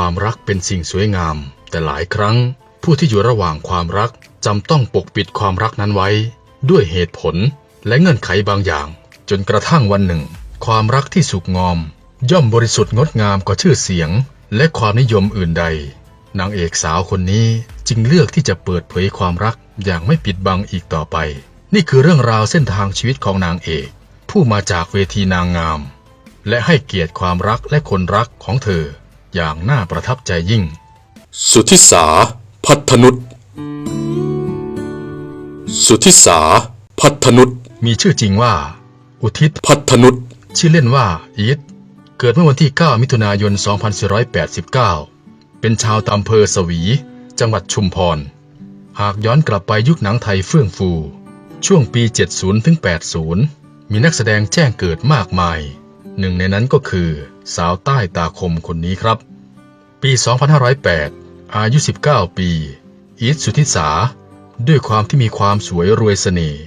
ความรักเป็นสิ่งสวยงาม แต่หลายครั้ง ผู้ที่อยู่ระหว่างความรักจำต้องปกปิดความรักนั้นไว้ ด้วยเหตุผลและเงื่อนไขบางอย่าง จนกระทั่งวันหนึ่ง ความรักที่สุกงอม ย่อมบริสุทธิ์งดงามกว่าชื่อเสียง และความนิยมอื่นใด นางเอกสาวคนนี้จึงเลือกที่จะเปิดเผยความรักอย่างไม่ปิดบังอีกต่อไป นี่คือเรื่องราวเส้นทางชีวิตของนางเอก ผู้มาจากเวทีนางงาม และให้เกียรติความรักและคนรักของเธอ อย่างน่าประทับใจยิ่ง สุทธิสา พัฒนุษสุทธิสา พัฒนุษมีชื่อจริงว่า อุทิศพัฒนุษชื่อเล่นว่าอีทเกิดเมื่อวันที่ 9 มิถุนายน 2489 เป็นชาวอำเภอสวี จังหวัดชุมพร หากย้อนกลับไปยุคหนังไทยเฟื่องฟู ช่วงปี 70ถึง80 มีนักแสดงแจ้งเกิดมากมาย หนึ่งในนั้นก็คือ สาวใต้ตาคมคนนี้ครับ ปี 2508 อายุ 19 ปี อีทสุทธิสา ด้วยความที่มีความสวยรวยเสน่ห์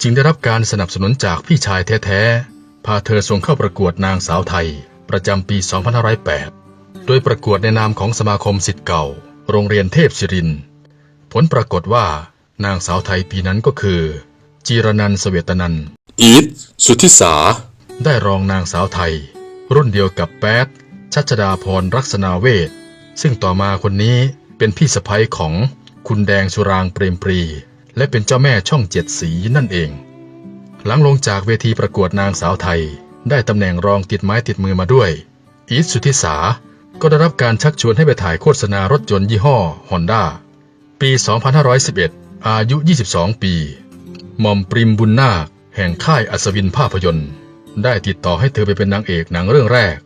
จึงได้รับการสนับสนุนจากพี่ชายแท้ๆ พาเธอส่งเข้าประกวดนางสาวไทย ประจำปี 2508 โดยประกวดในนามของสมาคมสิทธิ์เก่า โรงเรียนเทพศิรินทร์ผลปรากฏว่านางสาวไทยปีนั้นก็คือ จีรนันท์เสเวตนันท์อีทสุทธิสา ได้รองนางสาวไทย รุ่นเดียวกับแป๊ดชัชดาพรรักษนาเวทซึ่งต่อมาคนนี้เป็นพี่สะใภ้ของคุณแดงสุรางเปรมปรี และเป็นเจ้าแม่ช่องเจ็ดสีนั่นเอง หลังลงจากเวทีประกวดนางสาวไทย ได้ตำแหน่งรองติดไม้ติดมือมาด้วย อีทสุทธิสา ก็ได้รับการชักชวนให้ไปถ่ายโฆษณารถยนต์ยี่ห้อฮอนด้าปี 2511 อายุ 22 ปีหม่อมปริมบุญนาค แห่งค่ายอัศวินภาพยนตร์ ได้ติดต่อให้เธอไปเป็นนางเอกหนังเรื่องแรก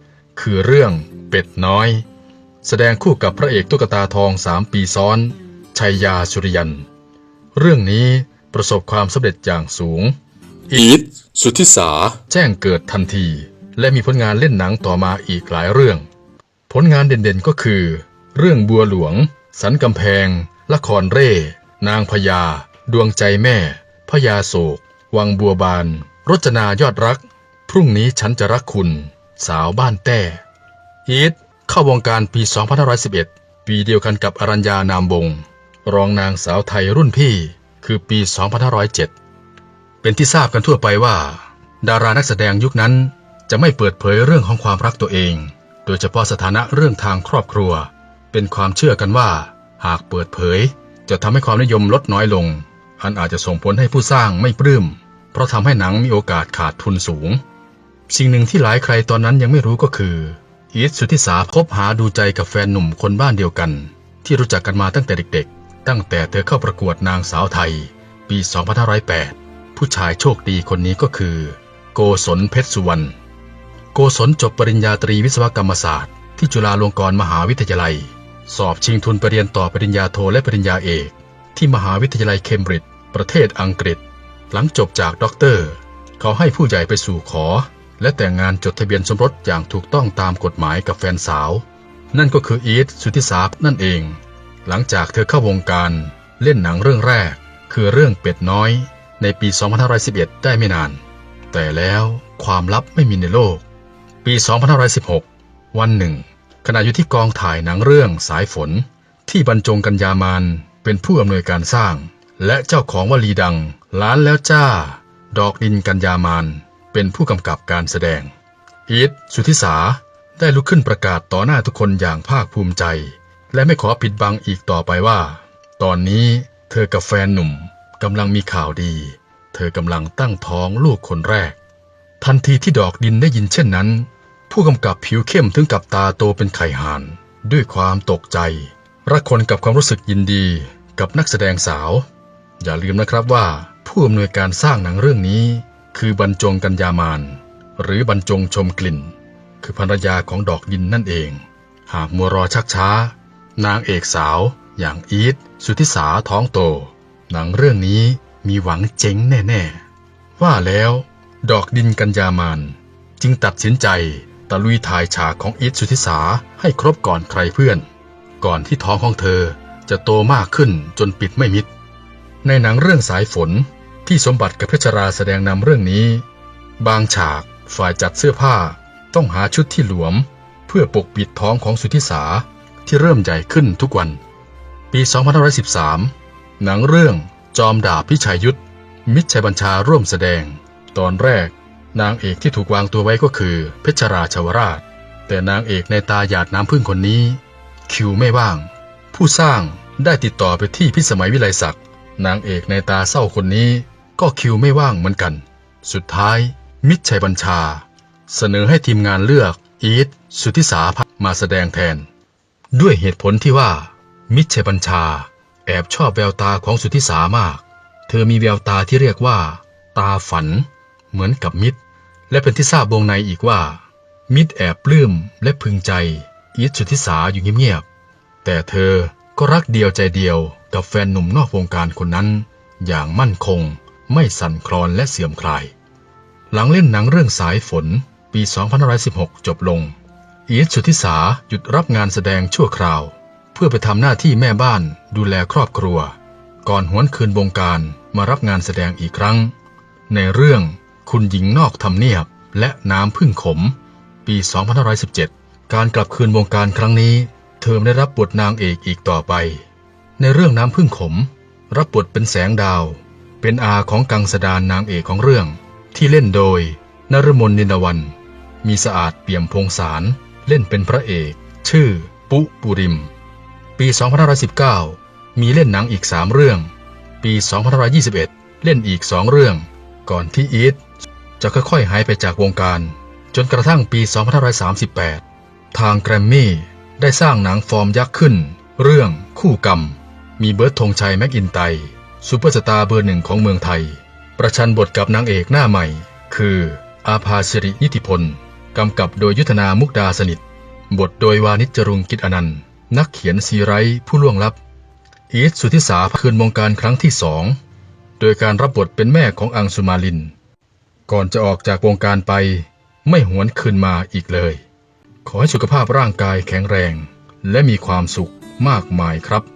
คือเรื่องเป็ดน้อย แสดงคู่กับพระเอกตุ๊กตาทองสามปีซ้อน ชัยยาสุริยัน เรื่องนี้ประสบความสำเร็จอย่างสูง อีทสุทธิสา แจ้งเกิดทันที และมีผลงานเล่นหนังต่อมาอีกหลายเรื่อง ผลงานเด่นๆก็คือ เรื่องบัวหลวง สันกำแพง ละครเร่ นางพญา ดวงใจแม่พญาโศก วังบัวบาน รจนายอดรัก พรุ่งนี้ฉันจะรักคุณ สาวบ้านแต้อีทเข้าวงการปี 2511 ปีเดียวกันกับอรัญญานามวงรองนางสาวไทยรุ่นพี่ คือปี 2507 เป็นที่ทราบกันทั่วไปว่า ดารานักแสดงยุคนั้นจะไม่เปิดเผยเรื่องของความรักตัวเอง โดยเฉพาะสถานะเรื่องทางครอบครัว เป็นความเชื่อกันว่า หากเปิดเผย จะทำให้ความนิยมลดน้อยลง อันอาจจะส่งผลให้ผู้สร้างไม่ปลื้ม เพราะทำให้หนังมีโอกาสขาดทุนสูง สิ่งหนึ่งที่หลายใครตอนนั้นยังไม่รู้ก็คืออีทสุทธิสาคบหาดูใจกับแฟนหนุ่มคนบ้านเดียวกัน ที่รู้จักกันมาตั้งแต่เด็กๆ ตั้งแต่เธอเข้าประกวดนางสาวไทย ปี 2508 ผู้ชายโชคดีคนนี้ก็คือ โกศลเพชรสุวรรณโกศลจบปริญญาตรีวิศวกรรมศาสตร์ ที่จุฬาลงกรณ์มหาวิทยาลัย สอบชิงทุนไปเรียนต่อปริญญาโทและปริญญาเอก ที่มหาวิทยาลัยเคมบริดจ์ประเทศอังกฤษ หลังจบจากด็อกเตอร์ เขาให้ผู้ใหญ่ไปสู่ขอ และแต่งงานจดทะเบียนสมรสอย่างถูกต้องตามกฎหมายกับแฟนสาว นั่นก็คืออีทสุธิสานั่นเอง หลังจากเธอเข้าวงการเล่นหนังเรื่องแรก คือเรื่องเป็ดน้อย ในปี 2511 ได้ไม่นาน แต่แล้วความลับไม่มีในโลก ปี 2516 วันหนึ่ง ขณะอยู่ที่กองถ่ายหนังเรื่องสายฝน ที่บรรจงกัญญามานเป็นผู้อำนวยการสร้าง และเจ้าของวลีดังล้านแล้วจ้า ดอกดินกัญญามาน เป็นผู้กำกับการแสดง อีทสุทธิสาได้ลุกขึ้นประกาศต่อหน้าทุกคนอย่างภาคภูมิใจ และไม่ขอปิดบังอีกต่อไปว่า ตอนนี้เธอกับแฟนหนุ่มกำลังมีข่าวดี เธอกำลังตั้งท้องลูกคนแรก ทันทีที่ดอกดินได้ยินเช่นนั้น ผู้กำกับผิวเข้มถึงกับตาโตเป็นไข่ห่าน ด้วยความตกใจรักคนกับความรู้สึกยินดีกับนักแสดงสาว อย่าลืมนะครับว่าผู้อำนวยการสร้างหนังเรื่องนี้ คือบรรจงกัญญามาน หรือบรรจงชมกลิ่น คือภรรยาของดอกดินนั่นเอง หากมัวรอชักช้า นางเอกสาว อย่างอีทสุทธิสาท้องโต หนังเรื่องนี้มีหวังเจ๊งแน่ ๆ ว่าแล้วดอกดินกัญญามานจึงตัดสินใจตะลุยถ่ายฉากของอีทสุทธิสาให้ครบก่อนใครเพื่อน ก่อนที่ท้องของเธอจะโตมากขึ้นจนปิดไม่มิด ในหนังเรื่องสายฝน ที่สมบัติกับเพชรราแสดงนำเรื่องนี้ บางฉากฝ่ายจัดเสื้อผ้าต้องหาชุดที่หลวม เพื่อปกปิดท้องของสุธิสาที่เริ่มใหญ่ขึ้นทุกวัน ปี 2513 หนังเรื่องจอมดาบพิชัยยุทธ มิตรชัยบัญชาร่วมแสดง ตอนแรก นางเอกที่ถูกวางตัวไว้ก็คือ เพชรราชวราช แต่นางเอกในตาหยาดน้ำพึ่งคนนี้ คิวไม่ว่าง ผู้สร้างได้ติดต่อไปที่พิสมัยวิไลศักดิ์นางเอกในตาเศร้าคนนี้ ก็คิวไม่ว่างเหมือนกัน สุดท้าย มิตรชัยบัญชา เสนอให้ทีมงานเลือกอีทสุทธิสาพัมาแสดงแทน ด้วยเหตุผลที่ว่า มิตรชัยบัญชา แอบชอบแววตาของสุทธิสามาก เธอมีแววตาที่เรียกว่า ตาฝัน เหมือนกับมิตร และเป็นที่ทราบวงในอีกว่า มิตรแอบปลื้มและพึงใจอีทสุทธิสาอยู่เงียบๆแต่เธอก็รักเดียวใจเดียวกับแฟนหนุ่มนอกวงการคนนั้น อย่างมั่นคง ไม่สั่นคลอนและเสื่อมคลาย หลังเล่นหนังเรื่องสายฝนปี 2516 จบลง อีทสุทธิสาหยุดรับงานแสดงชั่วคราว เพื่อไปทำหน้าที่แม่บ้านดูแลครอบครัว ก่อนหวนคืนวงการมารับงานแสดงอีกครั้ง ในเรื่องคุณหญิงนอกทำเนียบและน้ำพึ่งขม ปี 2517 การกลับคืนวงการครั้งนี้ เธอไม่ได้รับบทนางเอกอีกต่อไป ในเรื่องน้ำพึ่งขม รับบทเป็นแสงดาว เป็นอาของกังสดานนางเอกของเรื่อง ที่เล่นโดยนรมนนินวัน มีสะอาดเปี่ยมพงสาร เล่นเป็นพระเอก ชื่อ ปุปุริม ปี 2519 มีเล่นหนังอีก 3 เรื่อง ปี 2521 เล่นอีก 2 เรื่อง ก่อนที่อีทจะค่อยๆหายไปจากวงการ จนกระทั่งปี 2538 ทางแกรมมี่ได้สร้างหนังฟอร์มยักษ์ขึ้น เรื่องคู่กรรม มีเบิร์ตธงชัยแม็กอินไต ซูเปอร์สตาร์เบอร์หนึ่งของเมืองไทย ประชันบทกับนางเอกหน้าใหม่ คือ อาภาสิรินิติพล กำกับโดยยุทธนามุกดาสนิท บทโดยวานิจรุงกิจอนันต์ นักเขียนซีไรผู้ล่วงลับ อีทสุทธิสาคืนวงการครั้งที่สอง โดยการรับบทเป็นแม่ของอังสุมาลิน ก่อนจะออกจากวงการไป ไม่หวนคืนมาอีกเลย ขอให้สุขภาพร่างกายแข็งแรง และมีความสุขมากมายครับ